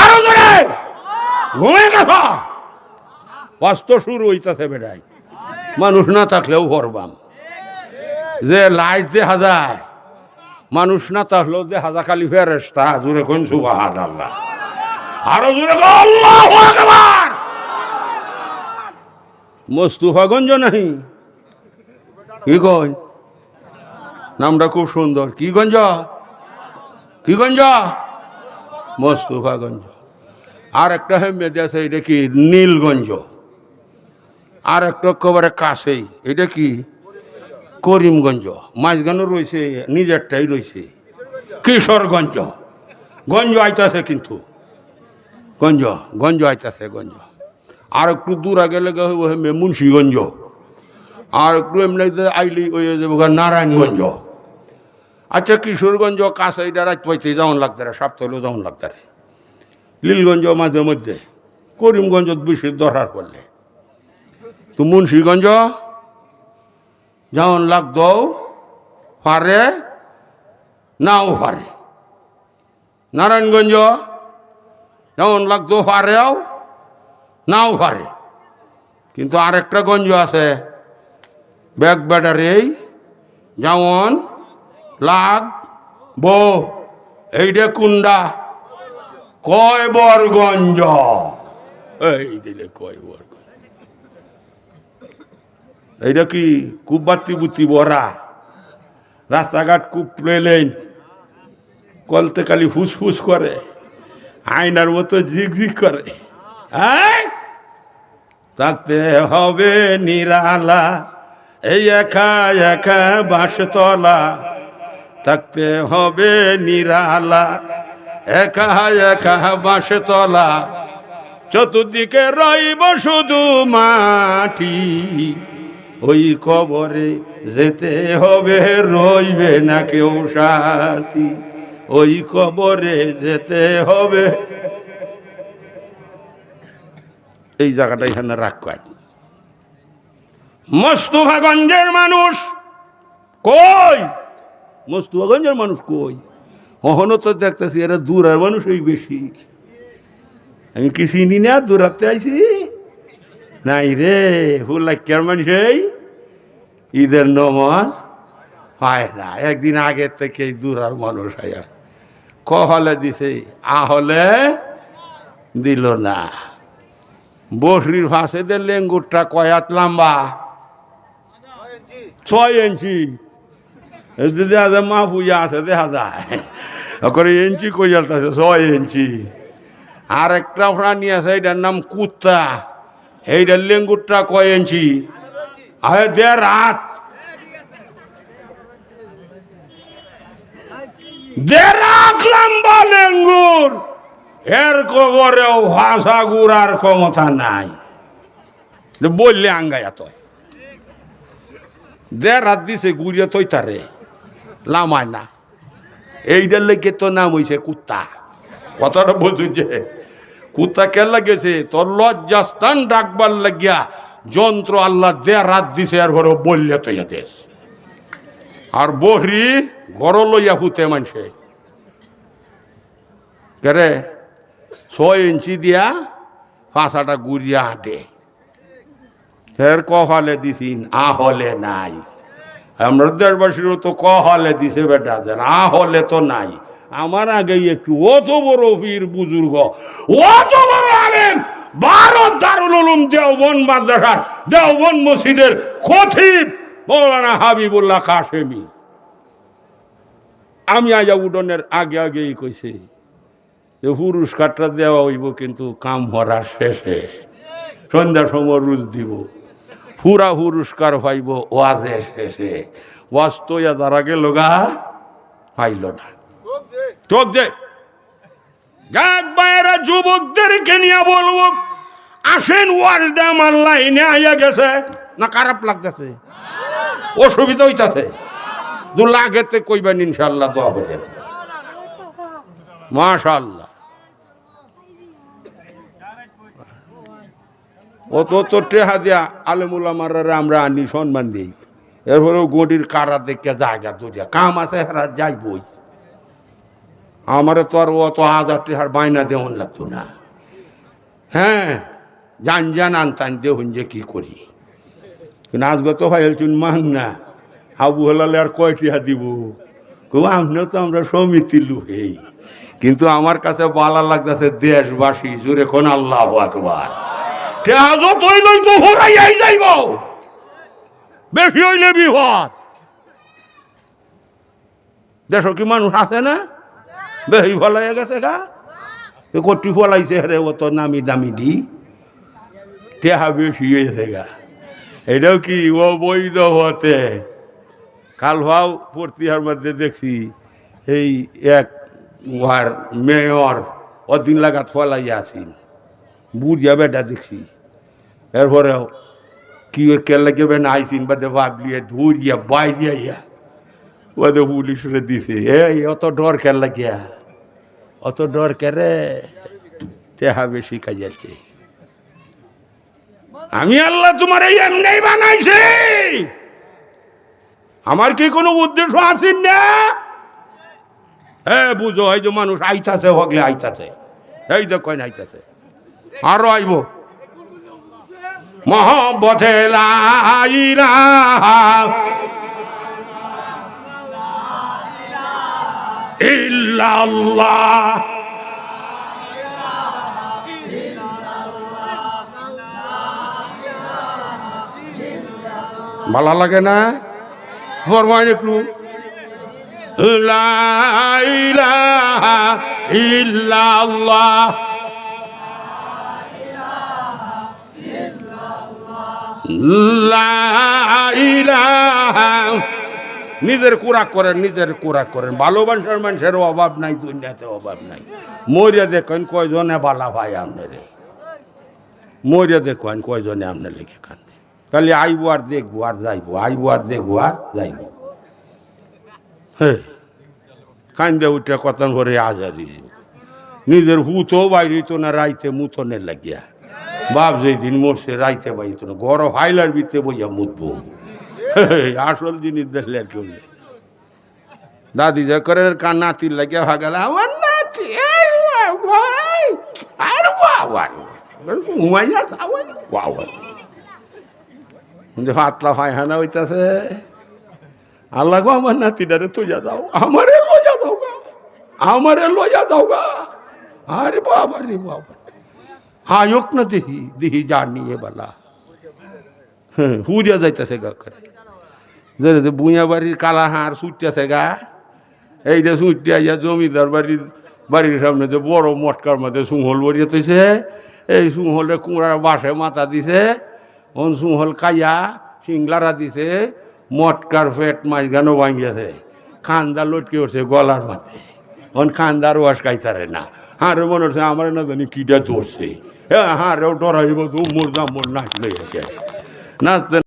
আরও জোরে। শুরু হইতাছে বেটাই। মানুষ না থাকলেও ভরবাম। যে লাইট দেখা যায়, মানুষ না থাকলেও যে হাজা খালি ফেরেস্তা জুড়ে কোন সুবাহ আল্লাহ আরও জোরে আল্লাহু আকবার। মোস্তফাগঞ্জ নাহি? কি গঞ্জ নামটা খুব সুন্দর। কি গঞ্জ? কি গঞ্জ? মোস্তফাগঞ্জ আর একটা হেমেদি আছে, এটা কি? নীলগঞ্জ। আর একটা একেবারে কাছেই, এটা কি? করিমগঞ্জ। মাঝখানে রয়েছে, নিজেরটাই রয়েছে। কিশোরগঞ্জ। গঞ্জ আইতাছে কিন্তু। গঞ্জ গঞ্জ আইতাছে, গঞ্জ। আর একটু দূর আগে লেগে হইব মুন্সীগঞ্জ। আর একটু এমনি আইলি ওই নারায়ণগঞ্জ। আচ্ছা কিশোরগঞ্জ কাছে এটা রাত পাইতে যেমন লাগতে রে সাপ্তাহলেও যেমন লাগতে রে। লীলগঞ্জ মাঝে মধ্যে করিমগঞ্জত বেশি দরকার পড়লে তো মুন্সীগঞ্জ যেমন লাগতো পারে নাও পারে নারায়ণগঞ্জ যেমন লাগতো পারেও নাও পারে কিন্তু আরেকটা গঞ্জ আছে ব্যাগ ব্যাটারি যেমন লাগ, বো এইটা কুন্ডা কয় বরগঞ্জ? এই দিলে কয় বরগঞ্জ। এইটা কি খুব বাতি বুতি বরা? রাস্তাঘাট খুব প্লেন কলতে খালি ফুসফুস করে। আয়নার মতো ঝিকঝিক করে। থাকতে হবে নিরালা। এই একা একা বাঁশতলা। থাকতে হবে নিরালা। একা একা বাঁশতলা চতুর্দিকে রইব শুধু মাটি। ওই কবরে যেতে হবে, রইবে না কেউ সাথী। ওই কবরে যেতে হবে। এই জায়গাটা এখানে রাখ কয়। মস্তুফাগঞ্জের মানুষ কই? মস্তুফাগঞ্জের মানুষ কই? কখনো তো দেখতেছি এরা দূরের মানুষই বেশি। আমি কি চিনি না? দূরাতে আইছি। নাই রে হুল্লাক্যার মানুষ এই। ঈদের নমাজ হয় না। একদিন আগের থেকে দূরার মানুষ আয়া। ক হলে দিছে আ হলে দিল না। বসরির ফাঁসে দে লেঙ্গুরটা কয়াত লম্বা? ছয় ইঞ্চি। এই যে দেখা যায় মা পূজা আছে দেখা যায় করে ইঞ্চি কইয়ালতেছে ছয় ইঞ্চি আর একটা প্রাণী আছে এটার নাম কুত্তা। এইটার লেঙ্গুরটা কয় ইঞ্চি আরে দে রাত দেড়াক লম্বা লেঙ্গুর। এর কবরেও ভাষা গুড়ার ক্ষমতা নাই। বললে আঙ্গায়া তো দেড় রাত দিছে গুড়িয়ে তৈ তারে লামায় না। এইটার লেগে তো নাম হইছে কুত্তা। কথাটা যে, কুত্তা কে লাগেছে তোর লজ্জাস্থান ডাকবার লাগিয়া যন্ত্র আল্লাহ দেড় রাত দিছে আর ঘরে বললে তো দেশ। আর বহরি ঘর লইয়া ফুতে মানছে। কেরে? ছয় ইঞ্চি দিয়া পাঁচাটা গুড়িয়া হাঁটে। ফের ক হলে দিছিন আ হলে নাই। আমরা দেশবাসীরও তো ক হলে দিছে বেটা যেন, আ হলে তো নাই। আমার আগে একটু অত বড় পীর বুজুর্গ, অত বড় আলেম, ভারত দারুল উলুম দেওবন মাদ্রাসার দেওবন মসজিদের খতিব মৌলানা হাবিবুল্লাহ কাশেমি। আমি আজা উডনের আগে আগেই কইছি যে, পুরস্কারটা দেওয়া হইব কিন্তু কাম হরার শেষে। সন্ধ্যা সময় রুজ দিব। পুরা পুরস্কার পাইব ওয়াজের শেষে। ওয়াজ তো ইয়া দ্বারা গেল গা, পাইল না। চোখ দে। যাক বাইরা যুবকদেরকে নিয়ে বলব, আসেন ওয়ার্ল্ড আমার লাইনে আইয়া গেছে। না, খারাপ লাগতেছে। অসুবিধা হইতাছে। দু লাগেতে কইবেন ইনশাল্লাহ দোয়া করে মাশাল্লাহ অত তো টেহা দিয়া আলেমুল্লামারে আমরা আনি সম্মান দিই। এরপরে গটির কারা দেখে জায়গা দরিয়া কাম আছে হেরা যাইবই। আমারে তো আর অত হাজার টাকার বায়না দেহন লাগতো না। হ্যাঁ জান জান আনতান দেহুন যে কি করি। নাচগত ভাই চুন মাং না হাবু হলালে আর কয়টিয়া দিব? কো আমনে তো আমরা সমিতি লুহেই কিন্তু আমার কাছে বালা লাগতেছে দেশবাসী জুড়ে কোন আল্লাহ আকবার। টেহা বেশি হইলে বিপদ। দেশ কি মানুষ আছে না? বেশি ফলাই গেছে গা। কটি ফলাইছে রে অত নামি দামি দি। টেহা বেশি হয়েছে গা। এটাও কি অবৈধ হতে? কাল ভাও পড়তিহার মধ্যে দেখছি, এই এক মেয়র অদিন লাগাত ফলাই আছেন। বুড়িয়া বেটা দেখছি। এরপরেও কি কে লাগবে না আইসিন বাদে ভাবলিয়ে ধুরিয়া বাইরিয়া ইয়া বাদে পুলিশরে দিছে, এই, অত ডর খেল লাগিয়া, অত ডর কেরে তেহা বেশি কাজাচ্ছে আমি আল্লাহ তোমার এই এমনি বানাইছি। আমার কি কোনো উদ্দেশ্য আছে না? হ্যাঁ বুঝো, এই যে মানুষ আইতাছে, হগলে আইতাছে, এই যে কয় আইতাছে, আরও আইব। মোহব্বতে লাইলা ভালো লাগে না? ফরমাইন একটু। ইল্লাল্লাহ। নিজের কুরাক করেন, নিজের কুরাক করেন। ভালোবাসার মানুষের অভাব নাই, দুনিয়াতে অভাব নাই। মরিয়া দেখেন কয়জনে বালা ভাই আপনারে। মরিয়া দেখেন কয়জনে আপনার লেগে কান্দে তাহলে আইব আর দেখব, আর যাইবো, আইব আর দেখব, আর যাইব। হ্যাঁ কান্দে উঠে কতন করে আজারি। নিজের হুতো তো না, রাইতে মুতনে লাগিয়া। বাপ যেই দিন মরছে রাইতে বাইরিত না গরম হাইলার বিতে বইয়া মুতবো। আসল জিনিস দেখলে আর দাদি যা করে কান নাতির লাগিয়া ভাগাল আমার নাতি ওয়া, ভাই। যে হইতাছে আল্লাহ গো আমার নাতিটারে তুইয়া দাও আমারে লইয়া দাও গা আমারে লইয়া দাও গা। আরে বাবা রে বাবা হায়ক না দিহি দিহি নিয়ে বালা। হ্যাঁ হুরিয়া যাইতেছে গা করে। যে বুইয়া বাড়ির কালা হাঁড় ছুটতেছে গা এইটা ছুটতে আইয়া জমিদার বাড়ির বাড়ির সামনে যে বড় মটকার মধ্যে সুহল বড়িয়ে তৈছে এই সুহলে কুমড়ার বাসে মাথা দিছে ওন সুহল কাইয়া সিংলারা দিছে, মটকার ফেট গানো ভাঙিয়েছে। খান্দা লটকে উঠছে গলার মাথায় ওন খান্দার ওয়াশ খাইতারে না। হারে মনে হচ্ছে, আমার না জানি কিটা ধরছে। হ্যাঁ হারেও ডরাইব তো মোর দাম মোর নাচ লইয়াছে নাচতে